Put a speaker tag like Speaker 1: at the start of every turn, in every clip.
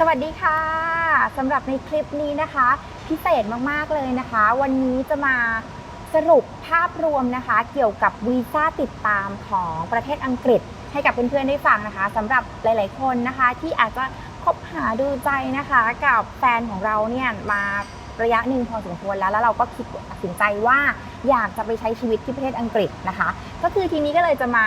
Speaker 1: สวัสดีค่ะสำหรับในคลิปนี้นะคะ พิเศษมากๆเลยนะคะ วันนี้จะมาสรุปภาพรวมนะคะ เกี่ยวกับวีซ่าติดตามของประเทศอังกฤษ ให้กับเพื่อนๆได้ฟังนะคะสำหรับหลายๆคนนะคะ ที่อาจจะคบหาดูใจนะคะ กับแฟนของเราเนี่ยมาระยะหนึ่งพอสมควรแล้ว แล้วเราก็คิดตัดสินใจว่าอยากจะไปใช้ชีวิตที่ประเทศอังกฤษนะคะ ก็คือทีนี้ก็เลยจะมา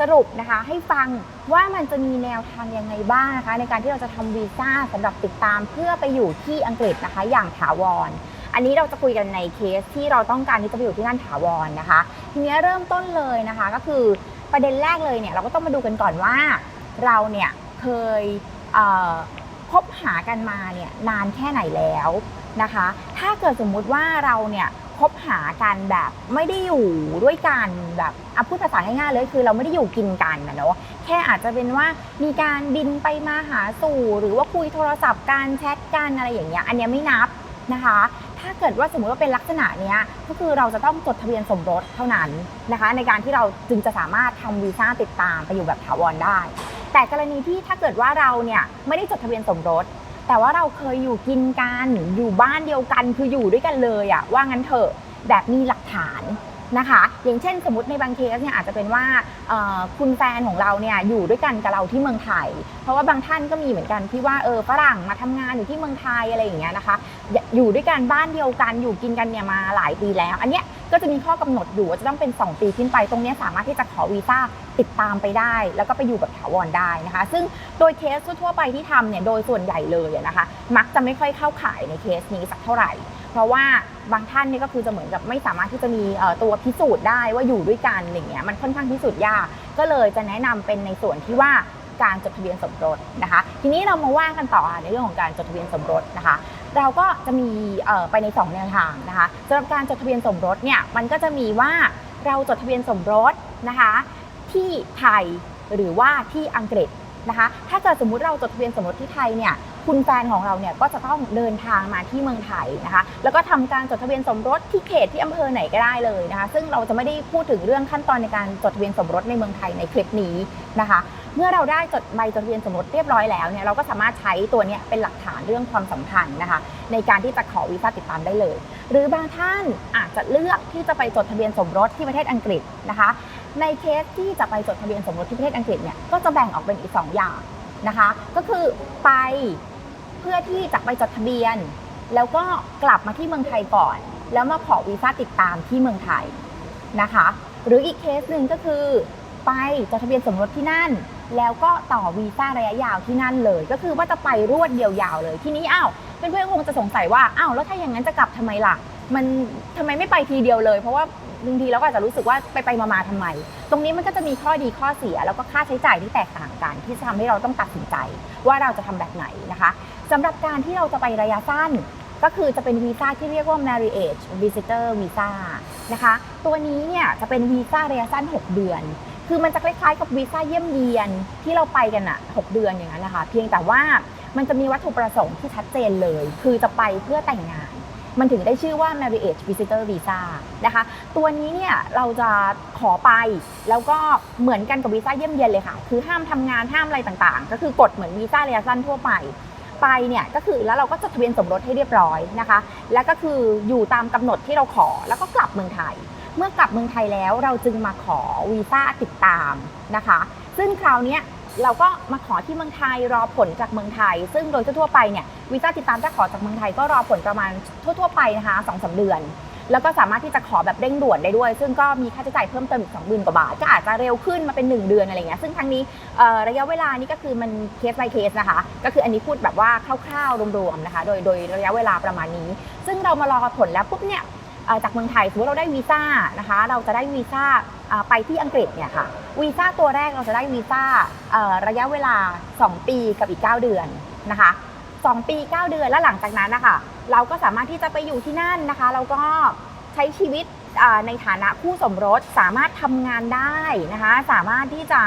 Speaker 1: สรุปนะคะ ให้ฟังว่ามันจะมีแนวทางยังไงบ้างนะคะ ในการที่เราจะทำวีซ่าสำหรับติดตามเพื่อไปอยู่ที่อังกฤษนะคะ อย่างถาวร อันนี้เราจะคุยกันในเคสที่เราต้องการที่จะไปอยู่ที่นั่นถาวรนะคะ ทีนี้เริ่มต้นเลยนะคะ ก็คือประเด็นแรกเลยเนี่ยเราก็ต้องมาดูกันก่อนว่า เราเนี่ยเคยเคบหากันมาเนี่ยนานแค่ไหนแล้วนะคะ ถ้าเกิดสมมุติว่าเราเนี่ย คบหากันแบบไม่ได้อยู่ด้วยกันแบบเอาพูดภาษาง่ายๆเลยคือเราไม่ได้อยู่กินกันนะเนาะแค่อาจจะเป็นว่ามีการบินไปมาหาสู่ หรือว่าคุยโทรศัพท์การแชทกันอะไรอย่างเงี้ยอันเนี้ยไม่นับนะคะ ถ้าเกิดว่าสมมติว่าเป็นลักษณะเนี้ยก็คือเราจะต้องจดทะเบียนสมรสเท่านั้นนะคะ ในการที่เราจึงจะสามารถทำวีซ่าติดตามไปอยู่แบบถาวรได้ แต่กรณีที่ถ้าเกิดว่าเราเนี่ยไม่ได้จดทะเบียนสมรส แต่ว่าเราเคยอยู่กินกันอยู่บ้านเดียวกันคืออยู่ด้วยกันเลยอะว่างั้นเถอะแบบมีหลักฐาน นะคะ อย่างเช่นสมมติในบางเคสเนี่ยอาจจะเป็นว่าคุณแฟนของเราเนี่ยอยู่ด้วยกันกับเราที่เมืองไทย เพราะว่าบางท่านก็มีเหมือนกันที่ว่าเออฝรั่งมาทำงานอยู่ที่เมืองไทยอะไรอย่างเงี้ยนะคะ อยู่ด้วยกันบ้านเดียวกันอยู่กินกันเนี่ยมาหลายปีแล้ว อันเนี้ยก็จะมีข้อกำหนดอยู่ว่าจะต้องเป็น 2 ปีขึ้นไปตรงเนี้ยสามารถที่จะขอวีซ่าติดตามไปได้ แล้วก็ไปอยู่แบบถาวรได้นะคะ ซึ่งโดยเคสทั่วๆไปที่ทำเนี่ยโดยส่วนใหญ่เลยนะคะ มักจะไม่ค่อยเข้าข่ายในเคสนี้สักเท่าไหร่ เพราะว่าบางท่านนี่ก็คือจะเหมือนกับไม่สามารถที่จะมีตัวพิสูจน์ได้ว่าอยู่ด้วยกันอย่างเงี้ยมันค่อนข้างพิสูจน์ยากก็เลยจะแนะนำเป็นในส่วนที่ว่าการจดทะเบียนสมรสนะคะ ทีนี้เรามาว่ากันต่อในเรื่องของการจดทะเบียนสมรสนะคะ เราก็จะมีไปในสองแนวทางนะคะสำหรับการจดทะเบียนสมรสเนี่ยมันก็จะมีว่าเราจดทะเบียนสมรสนะคะ ที่ไทยหรือว่าที่อังกฤษ นะคะ ถ้าเกิดสมมุติเราจดทะเบียนสมรสที่ไทยเนี่ยคุณแฟนของเราเนี่ยก็จะต้องเดินทางมาที่เมืองไทยนะคะ แล้วก็ทำการจดทะเบียนสมรสที่เขตที่อำเภอไหนก็ได้เลยนะคะ ซึ่งเราจะไม่ได้พูดถึงเรื่องขั้นตอนในการจดทะเบียนสมรสในเมืองไทยในคลิปนี้นะคะ เมื่อเราได้จดใบจดทะเบียนสมรสเรียบร้อยแล้วเนี่ยเราก็สามารถใช้ตัวนี้เป็นหลักฐานเรื่องความสัมพันธ์นะคะ ในการที่จะขอวีซ่าติดตามได้เลย หรือบางท่านอาจจะเลือกที่จะไปจดทะเบียนสมรสที่ประเทศอังกฤษนะคะ ในเคสที่จะไปจดทะเบียนสมรสที่ประเทศอังกฤษเนี่ยก็จะแบ่งออกเป็นอีก 2 อย่างนะคะ ก็คือไปเพื่อที่จะไปจดทะเบียน แล้วก็กลับมาที่เมืองไทยก่อน แล้วมาขอวีซ่าติดตามที่เมืองไทยนะคะ หรืออีกเคสหนึ่งก็คือไปจดทะเบียนสมรสที่นั่น แล้วก็ต่อวีซ่าระยะยาวที่นั่นเลย ก็คือว่าจะไปรวดเดียวยาวเลยทีนี้อ้าวเพื่อนๆคงจะสงสัยว่าอ้าวแล้วถ้าอย่างนั้นจะกลับทำไมล่ะ มันทำไมไม่ไปทีเดียวเลย เพราะว่า บางทีเราก็อาจจะรู้สึกว่าไปไปมาๆทำไม ตรงนี้มันก็จะมีข้อดีข้อเสีย แล้วก็ค่าใช้จ่ายที่แตกต่างกัน ที่จะทำให้เราต้องตัดสินใจ ว่าเราจะทำแบบไหนนะคะสำหรับการที่เราจะไประยะสั้น ก็คือจะเป็นวีซ่าที่เรียกว่า marriage visitor visa นะคะตัวนี้เนี่ยจะเป็นวีซ่าระยะสั้น 6 เดือน คือมันจะคล้ายๆกับวีซ่าเยี่ยมเยียนที่เราไปกันอะ6เดือนอย่างนั้นนะคะ เพียงแต่ว่ามันจะมีวัตถุประสงค์ที่ชัดเจนเลย คือจะไปเพื่อแต่งงาน มันถึงได้ชื่อว่า marriage visitor visa นะคะ ตัวนี้เนี่ยเราจะขอไปแล้วก็เหมือนกันกับวีซ่าเยี่ยมเยียนเลยค่ะ คือห้ามทำงานห้ามอะไรต่างๆ ก็คือกฎเหมือนวีซ่าระยะสั้นทั่วไปไปเนี่ยก็คือแล้วเราก็จดทะเบียนสมรสให้เรียบร้อยนะคะ แล้วก็คืออยู่ตามกำหนดที่เราขอแล้วก็กลับเมืองไทย เมื่อกลับเมืองไทยแล้วเราจึงมาขอวีซ่าติดตามนะคะ ซึ่งคราวนี้ เราก็มาขอที่เมืองไทยรอผลจากเมืองไทย ซึ่งโดยทั่วไปเนี่ยวีซ่าติดตามถ้าขอจากเมืองไทยก็รอผลประมาณทั่ว ๆ ไปนะคะสองสาเดือน แล้วก็สามารถที่จะขอแบบเร่งด่วนได้ด้วย ซึ่งก็มีค่าใช้จ่ายเพิ่มเติมอีก2 0,000กว่าบาท ก็อาจจะเร็วขึ้นมาเป็น 1 เดือนอะไรเงี้ยซึ่งทั้งนี้ระยะเวลานี่ก็คือมันเคส by เคสนะคะ ก็คืออันนี้พูดแบบว่าคร่าวๆรวมๆนะคะ โดยโดยระยะเวลาประมาณนี้ ซึ่งเรามารอผลแล้วปุ๊บเนี่ย จากเมืองไทยสมมติเราได้วีซ่านะคะ เราจะได้วีซ่าไปที่อังกฤษเนี่ยค่ะ วีซ่าตัวแรกเราจะได้วีซ่าระยะเวลา 2 ปีกับอีก 9 เดือนนะคะ2ปี 9 เดือนแล้วหลังจากนั้นนะคะเราก็สามารถที่จะไปอยู่ที่นั่นนะคะ เราก็ใช้ชีวิตในฐานะคู่สมรสสามารถทำงานได้นะคะ สามารถที่จะ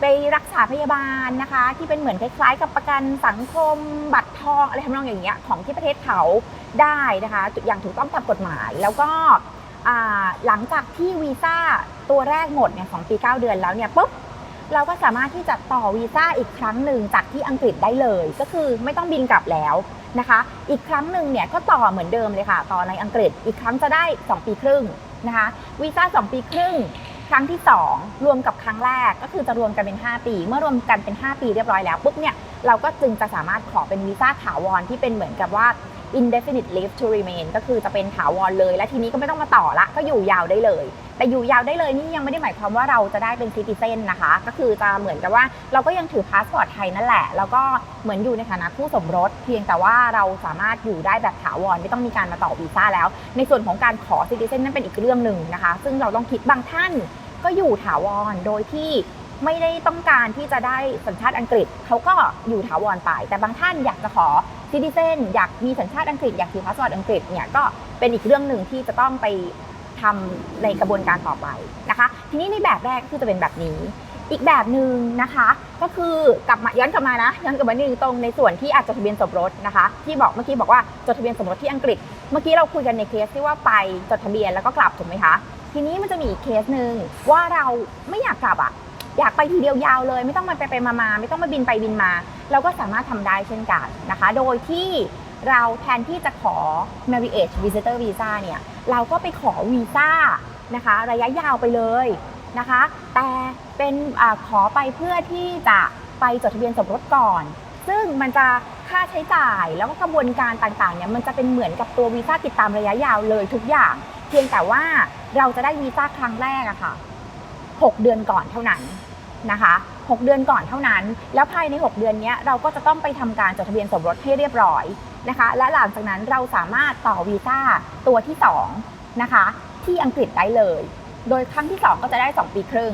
Speaker 1: ไปรักษาพยาบาลนะคะ ที่เป็นเหมือนคล้ายๆ กับประกันสังคม บัตรทองอะไรทำนองอย่างเงี้ยของที่ประเทศเขาได้นะคะ อย่างถูกต้องตามกฎหมาย แล้วก็หลังจากที่วีซ่าตัวแรกหมดเนี่ยสองปี 9 เดือนแล้วเนี่ยปุ๊บเราก็สามารถที่จะต่อวีซ่าอีกครั้งหนึ่งจากที่อังกฤษได้เลย ก็คือไม่ต้องบินกลับแล้วนะคะ อีกครั้งหนึ่งเนี่ยก็ต่อเหมือนเดิมเลยค่ะ ต่อในอังกฤษอีกครั้งจะได้ 2 ปีครึ่งนะคะวีซ่า2 ปีครึ่ง ครั้งที่ 2 รวมกับครั้งแรกก็คือจะรวมกันเป็น 5 ปี เมื่อรวมกันเป็น 5 ปีเรียบร้อยแล้วปุ๊บเนี่ยเราก็จึงจะสามารถขอเป็นวีซ่าถาวรที่เป็นเหมือนกับว่า indefinite leave to remain ก็คือจะเป็นถาวรเลย และทีนี้ก็ไม่ต้องมาต่อละ ก็อยู่ยาวได้เลย แต่อยู่ยาวได้เลยนี่ยังไม่ได้หมายความว่าเราจะได้เป็นซิติเซนนะคะ ก็คือจะเหมือนกับว่าเราก็ยังถือพาสปอร์ตไทยนั่นแหละ แล้วก็เหมือนอยู่ในฐานะคู่สมรส เพียงแต่ว่าเราสามารถอยู่ได้แบบถาวรไม่ต้องมีการมาต่อวีซ่าแล้ว ในส่วนของการขอซิติเซนนั่นเป็นอีกเรื่องหนึ่งนะคะ ซึ่งเราต้องคิดบางท่านก็อยู่ถาวรโดยที่ ไม่ได้ต้องการที่จะได้สัญชาติอังกฤษเขาก็อยู่ถาวรไป แต่บางท่านอยากจะขอซิติเซนอยากมีสัญชาติอังกฤษอยากถือพาสปอร์ตอังกฤษเนี่ยก็เป็นอีกเรื่องหนึ่งที่จะต้องไปทำในกระบวนการต่อไปนะคะ ทีนี้ในแบบแรกก็คือจะเป็นแบบนี้ อีกแบบหนึ่งนะคะ ก็คือกลับมาย้อนกลับมานะย้อนกลับมาหนึ่งตรงในส่วนที่อาจจดทะเบียนสมรสนะคะ ที่บอกเมื่อกี้บอกว่าจดทะเบียนสมรสที่อังกฤษ เมื่อกี้เราคุยกันในเคสที่ว่าไปจดทะเบียนแล้วก็กลับถูกไหมคะทีนี้มันจะมีอีกเคสหนึ่งว่าเราไม่อยากกลับอะ อยากไปทีเดียวยาวเลย ไม่ต้องมาไปไปมามาไม่ต้องมาบินไปบินมา เราก็สามารถทำได้เช่นกันนะคะ โดยที่เราแทนที่จะขอ marriage visitor visa เนี่ยเราก็ไปขอวีซ่านะคะ ระยะยาวไปเลยนะคะ แต่เป็นอขอไปเพื่อที่จะไปจดทะเบียนสมรสก่อน ซึ่งมันจะค่าใช้จ่ายแล้วก็กระบวนการต่างๆเนี่ยมันจะเป็นเหมือนกับตัววีซ่าติดตามระยะยาวเลยทุกอย่าง เพียงแต่ว่าเราจะได้วีซ่าครั้งแรกอะค่ะ 6 เดือนก่อนเท่านั้นนะคะ 6 เดือนก่อนเท่านั้น แล้วภายใน 6 เดือนนี้เราก็จะต้องไปทำการจดทะเบียนสมรสให้เรียบร้อยนะคะ และหลังจากนั้นเราสามารถต่อวีซ่าตัวที่2นะคะที่อังกฤษได้เลย โดยครั้งที่ 2 ก็จะได้ 2 ปีครึ่ง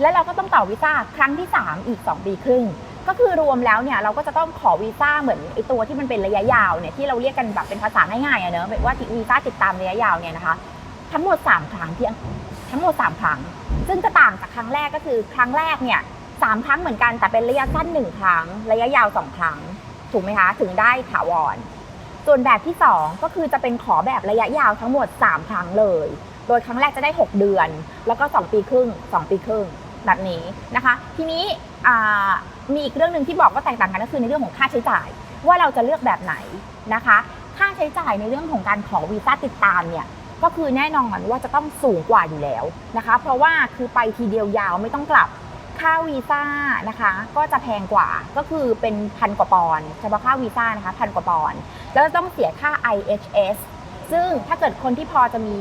Speaker 1: และเราก็ต้องต่อวีซ่าครั้งที่ 3 อีก 2 ปีครึ่ง ก็คือรวมแล้วเนี่ยเราก็จะต้องขอวีซ่าเหมือนไอตัวที่มันเป็นระยะยาวเนี่ยที่เราเรียกกันแบบเป็นภาษาง่ายๆอะเนอะว่าวีซ่าติดตามระยะยาวเนี่ยนะคะ ทั้งหมด 3 ครั้งที่อัง ทั้งหมด 3 ครั้ง ซึ่งจะต่างจากครั้งแรกก็คือครั้งแรกเนี่ยสามครั้งเหมือนกันแต่เป็นระยะสั้นหนึ่งครั้ง ระยะยาวสองครั้ง ถูกไหมคะ ถึงได้ถาวร ส่วนแบบที่ 2 ก็คือจะเป็นขอแบบระยะยาวทั้งหมด 3 ครั้งเลย โดยครั้งแรกจะได้ 6 เดือน แล้วก็ 2 ปีครึ่ง 2 ปีครึ่งแบบนี้นะคะ ทีนี้มีอีกเรื่องหนึ่งที่บอกว่าแตกต่างกันก็คือในเรื่องของค่าใช้จ่าย ว่าเราจะเลือกแบบไหนนะคะ ค่าใช้จ่ายในเรื่องของการขอวีซ่าติดตามเนี่ย ก็คือแน่นอนว่าจะต้องสูงกว่าอยู่แล้วนะคะ เพราะว่าคือไปทีเดียวยาวไม่ต้องกลับค่าวีซ่านะคะก็จะแพงกว่าก็คือเป็นพันกว่าปอนด์เฉพาะค่าวีซ่านะคะพันกว่าปอนด์แล้วต้องเสียค่า IHS ซึ่งถ้าเกิดคนที่พอจะมี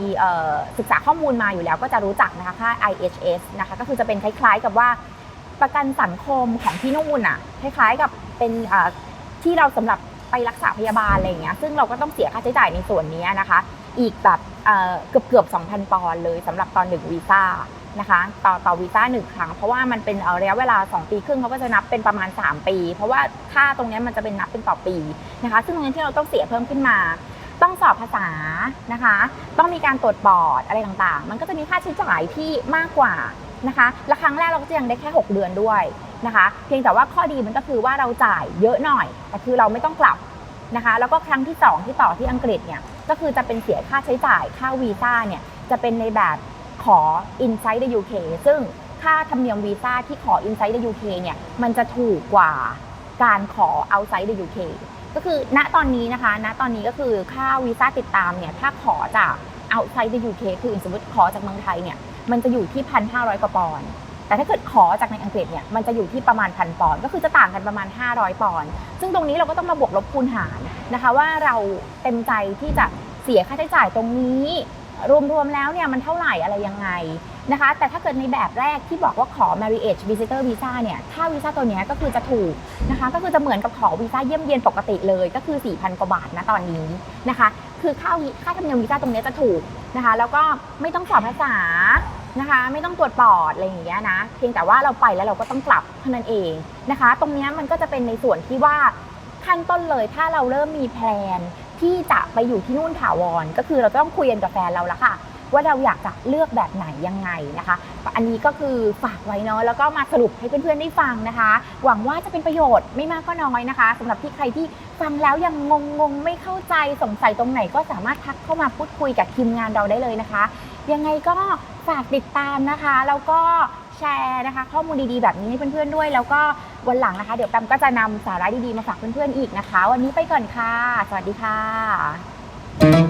Speaker 1: ศึกษาข้อมูลมาอยู่แล้ว ก็จะรู้จักนะคะค่า IHS นะคะก็คือจะเป็นคล้ายๆกับว่าประกันสังคมของที่นู่นอะคล้ายๆกับเป็นที่เราสำหรับไปรักษาพยาบาลอะไรอย่างเงี้ยซึ่งเราก็ต้องเสียค่าใช้จ่ายในส่วนนี้นะคะ อีกแบบเกือบเกือบ2,000 ปอนด์เลยสำหรับตอนหนึ่งวีซ่านะคะต่อต่อวีซ่าหนึ่งครั้ง เพราะว่ามันเป็นระยะเวลา 2 ปีครึ่งเขาก็จะนับเป็นประมาณ 3 ปี เพราะว่าค่าตรงนี้มันจะเป็นนับเป็นต่อปีนะคะซึ่งตรงนี้ที่เราต้องเสียเพิ่มขึ้นมา ต้องสอบภาษานะคะ ต้องมีการตรวจบอร์ดอะไรต่างๆ มันก็จะมีค่าใช้จ่ายที่มากกว่านะคะและครั้งแรกเราก็จะยังได้แค่ 6 เดือนด้วยนะคะ เพียงแต่ว่าข้อดีมันก็คือว่าเราจ่ายเยอะหน่อยแต่คือเราไม่ต้องกลับ นะคะ แล้วก็ครั้งที่ 2 ที่ต่อที่อังกฤษเนี่ยก็คือจะเป็นเสียค่าใช้จ่ายค่าวีซ่าเนี่ยจะเป็นในแบบขอ inside the UK ซึ่งค่าธรรมเนียมวีซ่าที่ขอ inside the UK เนี่ยมันจะถูกกว่าการขอ outside the UK ก็คือณตอนนี้นะคะณตอนนี้ก็คือค่าวีซ่าติดตามเนี่ยถ้าขอจาก outside the UK คือสมมติขอจากเมืองไทยเนี่ยมันจะอยู่ที่ 1,500กว่าปอนด์ แต่ถ้าเกิดขอจากในอังกฤษเนี่ยมันจะอยู่ที่ประมาณพันปอนด์ก็คือจะต่างกันประมาณ 500 ปอนด์ซึ่งตรงนี้เราก็ต้องมาบวกลบคูณหารนะคะว่าเราเต็มใจที่จะเสียค่าใช้จ่ายตรงนี้รวมๆแล้วเนี่ยมันเท่าไหร่อะไรยังไงนะคะ แต่ถ้าเกิดในแบบแรกที่บอกว่าขอ marriage visitor visa เนี่ยค่าวีซ่าตัวเนี้ยก็คือจะถูกนะคะ ก็คือจะเหมือนกับขอวีซ่าเยี่ยมเยียนปกติเลย ก็คือ 4,000 กว่าบาทนะตอนนี้นะคะ คือค่าค่าธรรมเนียมวีซ่าตรงเนี้ยจะถูกนะคะ แล้วก็ไม่ต้องสอบภาษา นะคะ ไม่ต้องตรวจปอดอะไรอย่างเงี้ยนะ เพียงแต่ว่าเราไปแล้วเราก็ต้องกลับเท่านั้นเองนะคะ ตรงเนี้ยมันก็จะเป็นในส่วนที่ว่าขั้นต้นเลยถ้าเราเริ่มมีแพลนที่จะไปอยู่ที่นู่นถาวร ก็คือเราต้องคุยกันกับแฟนเราละค่ะ ว่าเราอยากจะเลือกแบบไหนยังไงนะคะ อันนี้ก็คือฝากไว้เนาะแล้วก็มาสรุปให้เพื่อนๆได้ฟังนะคะ หวังว่าจะเป็นประโยชน์ไม่มากก็น้อยนะคะสำหรับที่ใครที่ ฟังแล้วยังงงงไม่เข้าใจสงสัยตรงไหนก็สามารถทักเข้ามาพูดคุยกับทีมงานเราได้เลยนะคะ ยังไงก็ฝากติดตามนะคะ แล้วก็แชร์นะคะ ข้อมูลดีๆแบบนี้ให้เพื่อนๆด้วย แล้วก็วันหลังนะคะ เดี๋ยวแปมก็จะนำสาระดีๆมาฝากเพื่อนๆอีกนะคะ วันนี้ไปก่อนค่ะ สวัสดีค่ะ